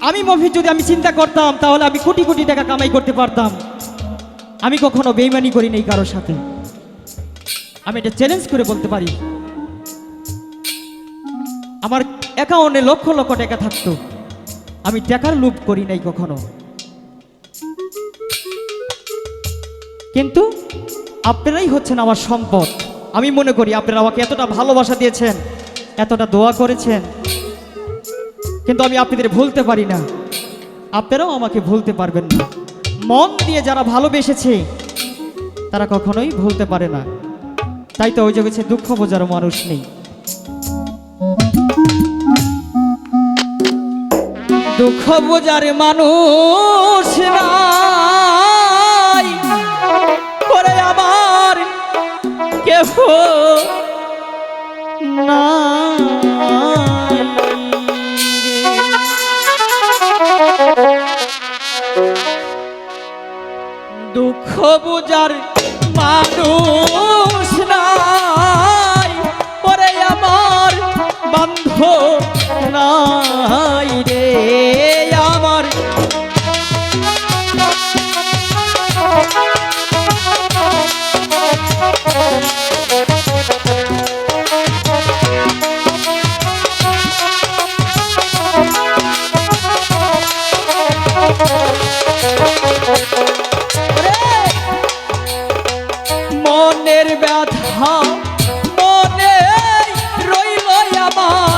আমি মফিজ, যদি আমি চিন্তা করতাম, তাহলে আমি কোটি কোটি টাকা কামাই করতে পারতাম। আমি কখনো বেইমানি করি নাই কারোর সাথে। আমি এটা চ্যালেঞ্জ করে বলতে পারি। আমার অ্যাকাউন্টে লক্ষ লক্ষ টাকা থাকতো। আমি টাকার লোভ করি নাই কখনো। কিন্তু আপনারাই হচ্ছেন আমার সম্পদ। আমি মনে করি আপনারা আমাকে এতটা ভালোবাসা দিয়েছেন, এতটা দোয়া করেছেন। কিন্তু আমি আপনাদের ভুলতে পারি না। আপনারাও আমাকে ভুলতে পারবেন না। মন দিয়ে যারা ভালোবেসেছে, তারা কখনোই ভুলতে পারে না। তাই তো ওই জগেছে দুঃখ বোঝারও মানুষ নেই। দুঃখ বোঝার মানুষ করে আমার কেহ দুঃখ বুঝার মানুষ নাই। পরে আমার বন্ধ মনে রইল আমার।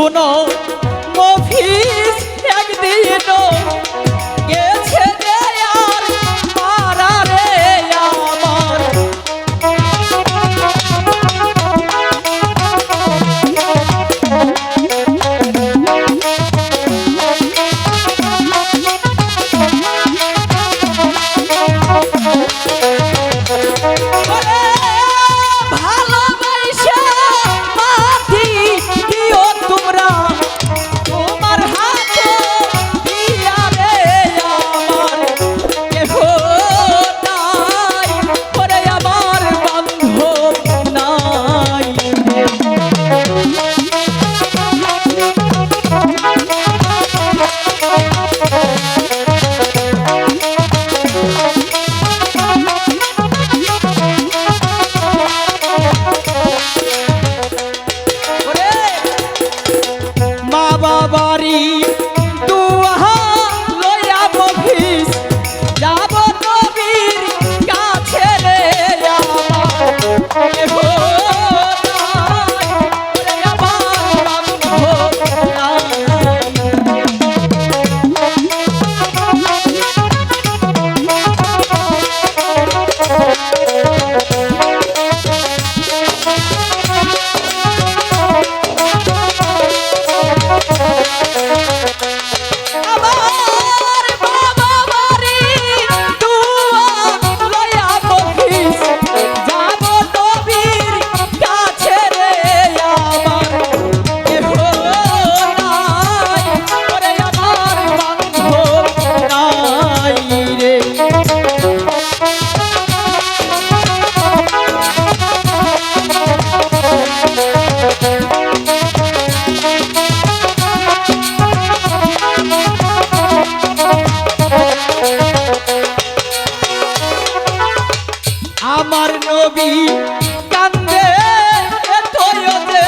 কখনো আমার নবী কান্দে তোয়তে